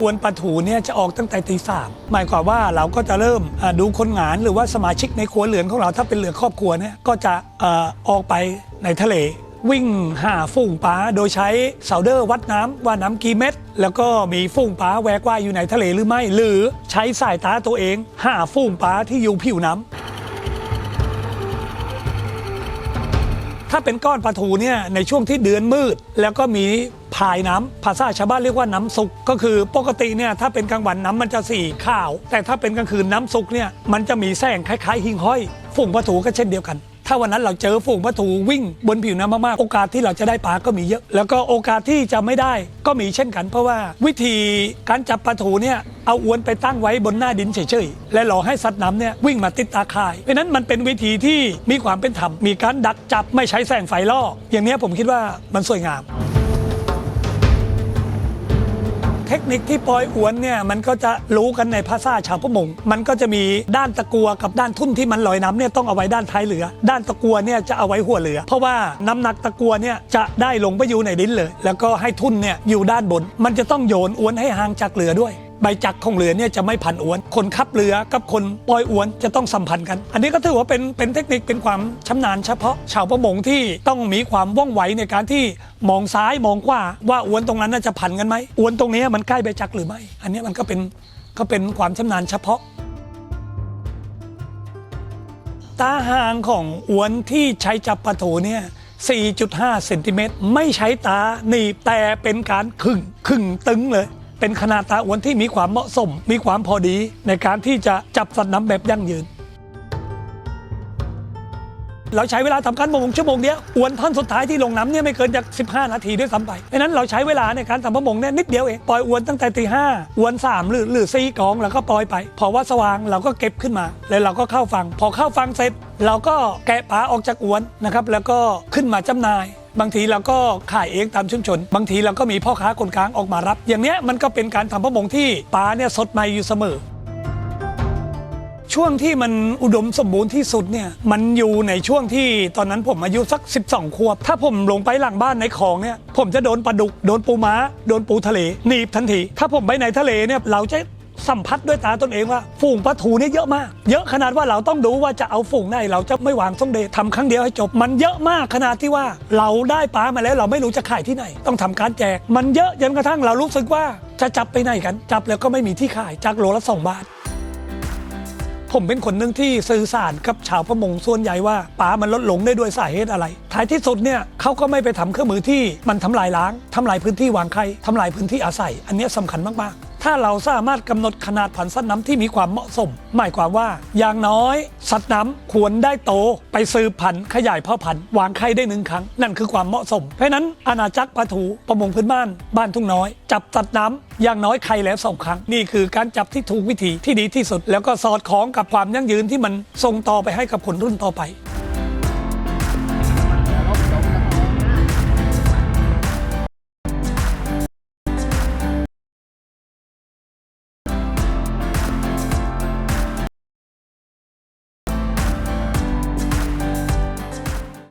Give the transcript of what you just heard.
อวนปลาถูเนี่ยจะออกตั้งแต่ตีสามหมายความว่าเราก็จะเริ่มดูคนงานหรือว่าสมาชิกในครัวเรือนของเราถ้าเป็นเรือครอบครัวเนี่ยก็จะออกไปในทะเล วิ่งหาฝูงปลาโดยใช้เสาเดอร์วัดน้ำว่าน้ำกี่เม็ดแล้วก็มีฝูงปลาแวกว่ายอยู่ในทะเลหรือไม่ หรือใช้สายตาตัวเองหาฝูงปลาที่อยู่ผิวน้ำถ้าเป็นก้อนปลาทูเนี่ยในช่วงที่เดือนมืด แล้วก็มี พายน้ำภาษาชาวบ้านเรียกว่าน้ำซุก ก็คือปกติเนี่ยถ้าเป็นกลางวันน้ำมันจะสีขาว แต่ถ้าเป็นกลางคืนน้ำซุกเนี่ยมันจะมีแสงคล้าย ๆ หิ่งห้อยฝูงปลาทูก็เช่นเดียวกัน ถ้าวันนั้นเราเจอฝูงปลาทูวิ่งบนผิวน้ำมากๆ โอกาสที่เราจะได้ปลาก็มีเยอะ แล้วก็โอกาสที่จะไม่ได้ก็มีเช่นกัน เพราะว่าวิธีการจับปลาทูเนี่ยเอาอวนไปตั้งไว้บนหน้าดินเฉยๆ และรอให้สัตว์น้ำเนี่ยวิ่งมาติดตาข่าย เพราะนั้นมันเป็นวิธีที่มีความเป็นธรรม มีการดักจับไม่ใช้แสงไฟล่อ อย่างนี้ผมคิดว่ามันสวยงาม เทคนิคที่ปล่อยอวนเนี่ยมันก็จะรู้กันในภาษาชาวประมง มันก็จะมีด้านตะกัวกับด้านทุ่นที่มันลอยน้ำเนี่ยต้องเอาไว้ด้านท้ายเรือ ด้านตะกัวเนี่ยจะเอาไว้หัวเรือ เพราะว่าน้ำหนักตะกัวเนี่ยจะได้ลงไปอยู่ในดินเลย แล้วก็ให้ทุ่นเนี่ยอยู่ด้านบน มันจะต้องโยนอวนให้ห่างจากเรือด้วยใบจักรของเรือเนี่ยจะไม่พันอวน คนขับเรือกับคนปล่อยอวนจะต้องสัมพันธ์กัน อันนี้ก็ถือว่าเป็นเป็นเทคนิคเป็นความชำนาญเฉพาะชาวประมงที่ต้องมีความว่องไวในการที่ มองซ้ายมองขวาว่าอวนตรงนั้นน่าจะพันกันไหมอวนตรงนี้มันใกล้ใบจักหรือไม่ อันนี้มันก็เป็นก็เป็นความชำนาญเฉพาะ ตาห่างของอวนที่ใช้จับปลาทูเนี่ย4.5เซนติเมตรไม่ใช้ตาหนีบแต่เป็นการขึงขึงตึงเลย เป็นขนาดตาอวนที่มีความเหมาะสม มีความพอดีในการที่จะจับสัตว์น้ำแบบยั่งยืน เราใช้เวลาทำการประมงชั่วโมงเดียวอวนท่อนสุดท้ายที่ลงน้ำเนี่ยไม่เกินจาก 15 นาทีด้วยซ้ำไปเพราะนั้นเราใช้เวลาในการทำประมงเนี่ยนิดเดียวเองปล่อยอวนตั้งแต่ตีห้าอวนสามหรือหรือสี่กองแล้วก็ปล่อยไป พอว่าสว่างเราก็เก็บขึ้นมาแล้วเราก็เข้าฟัง พอเข้าฟังเสร็จ เราก็แกะปลาออกจากอวนนะครับแล้วก็ขึ้นมาจำหน่ายบางทีเราก็ขายเองตามชุมชน บางทีเราก็มีพ่อค้าคนกลางออกมารับ อย่างเนี้ยมันก็เป็นการทำประมงที่ปลาเนี่ยสดใหม่อยู่เสมอ ช่วงที่มันอุดมสมบูรณ์ที่สุดเนี่ยมันอยู่ในช่วงที่ตอนนั้นผมอายุสัก 12 ขวบ ถ้าผมลงไปหลังบ้านในคลองเนี่ยผมจะโดนปลาดุก โดนปูม้า โดนปูทะเลหนีบทันที ถ้าผมไปในทะเลเนี่ยเราจะสัมผัสด้วยตาตนเองว่าฝูงปลาทูนี่เยอะมาก เยอะขนาดว่าเราต้องดูว่าจะเอาฝูงไหนเราจะไม่วางส่งเดชทำครั้งเดียวให้จบ มันเยอะมากขนาดที่ว่าเราได้ปลามาแล้วเราไม่รู้จะขายที่ไหน ต้องทำการแจก มันเยอะจนกระทั่งเรารู้สึกว่าจะจับไปไหนกัน จับแล้วก็ไม่มีที่ขายจากโลละสองบาท ผมเป็นคนหนึ่งที่สื่อสารกับชาวประมงส่วนใหญ่ว่าปลามันลดลงได้ด้วยสาเหตุอะไร ท้ายที่สุดเนี่ยเขาก็ไม่ไปทำเครื่องมือที่มันทำลายล้างทำลายพื้นที่วางไข่ทำลายพื้นที่อาศัย อันนี้ยสำคัญมากๆ ถ้าเราสามารถกำหนดขนาดพันสัตว์น้ำที่มีความเหมาะสม หมายความว่า อย่างน้อย สัตว์น้ำควรได้โตไปสืบพันธุ์ขยายเผ่าพันธุ์วางไข่ได้หนึ่งครั้ง นั่นคือความเหมาะสม เพราะนั้นอาณาจักรปลาทูประมงพื้นบ้านบ้านทุ่งน้อย จับสัตว์น้ำอย่างน้อยไข่แล้วสองครั้ง นี่คือการจับที่ถูกวิธีที่ดีที่สุด แล้วก็สอดคล้องกับความยั่งยืนที่มันส่งต่อไปให้กับคนรุ่นต่อไป